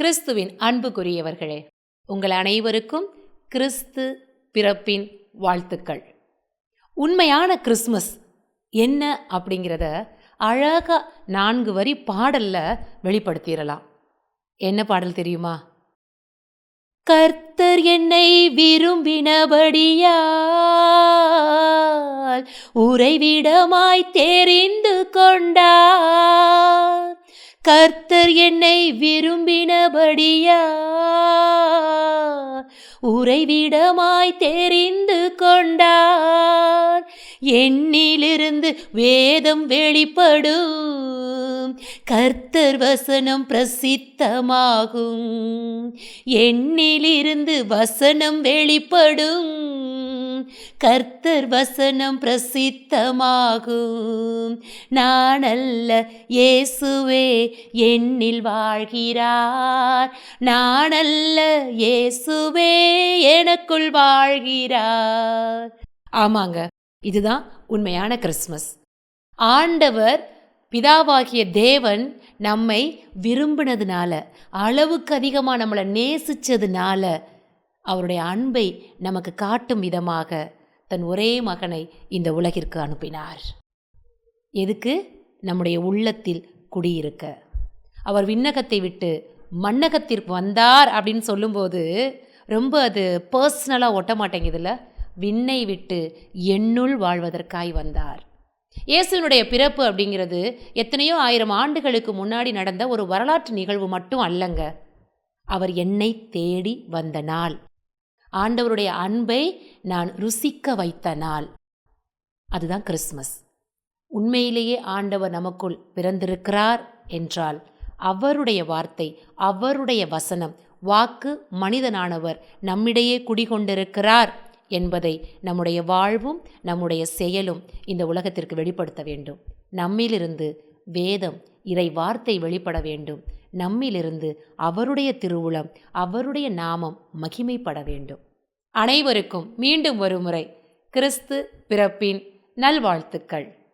கிறிஸ்துவின் அன்புக்குரியவர்களே உங்கள் அனைவருக்கும் கிறிஸ்து பிறப்பின் வாழ்த்துக்கள். உண்மையான கிறிஸ்மஸ் என்ன அப்படிங்கிறத அழகாக நான்கு வரி பாடலில் வெளிப்படுத்திடலாம். என்ன பாடல் தெரியுமா? கர்த்தர் என்னை விரும்பினபடியால் உறைவிடமாய் தெரிந்து கொண்டார். கர்த்தர் என்னை விரும்பினபடியா? உறைவிடமாய் தெரிந்து கொண்டார். என்னிலிருந்து வேதம் வெளிப்படும். கர்த்தர் வசனம் பிரசித்தமாகும். என்னிலிருந்து வசனம் வெளிப்படும். கர்த்தர் வசனம் பிரசித்தமாகும். நானல்ல இயேசுவே என்னில் வாழ்கிறார். நானல்ல இயேசுவே எனக்குள் வாழ்கிறார். ஆமாங்க இதுதான் உண்மையான கிறிஸ்மஸ் ஆண்டவர் பிதாவாகிய தேவன் நம்மை விரும்பினதுனால அளவுக்கு அதிகமாக நம்மளை நேசிச்சதுனால அவருடைய அன்பை நமக்கு காட்டும் விதமாக தன் ஒரே மகனை இந்த உலகிற்கு அனுப்பினார். எதுக்கு? நம்முடைய உள்ளத்தில் குடியிருக்க. அவர் விண்ணகத்தை விட்டு மண்ணகத்திற்கு வந்தார் அப்படின்னு சொல்லும்போது ரொம்ப அது பர்சனலாக ஒட்ட மாட்டேங்குதுல்ல? விண்ணை விட்டு என்னுள் வாழ்வதற்காய் வந்தார். இயேசுனுடைய பிறப்பு அப்படிங்கிறது எத்தனையோ ஆயிரம் ஆண்டுகளுக்கு முன்னாடி நடந்த ஒரு வரலாற்று நிகழ்வு மட்டும் அல்லங்க. அவர் என்னை தேடி வந்த நாள். ஆண்டவருடைய அன்பை நான் ருசிக்க வைத்த நாள். அதுதான் கிறிஸ்மஸ் உண்மையிலேயே ஆண்டவர் நமக்குள் பிறந்திருக்கிறார் என்றால் அவருடைய வார்த்தை அவருடைய வசனம் வாக்கு மனிதனானவர் நம்மிடையே குடிகொண்டிருக்கிறார் என்பதை நம்முடைய வாழ்வும் நம்முடைய செயலும் இந்த உலகத்திற்கு வெளிப்படுத்த வேண்டும். நம்மிலிருந்து வேதம் இறை வார்த்தை வெளிப்பட வேண்டும். நம்மிலிருந்து அவருடைய திருவுளம் அவருடைய நாமம் மகிமைப்பட வேண்டும். அனைவருக்கும் மீண்டும் ஒரு முறை கிறிஸ்து பிறப்பின் நல்வாழ்த்துக்கள்.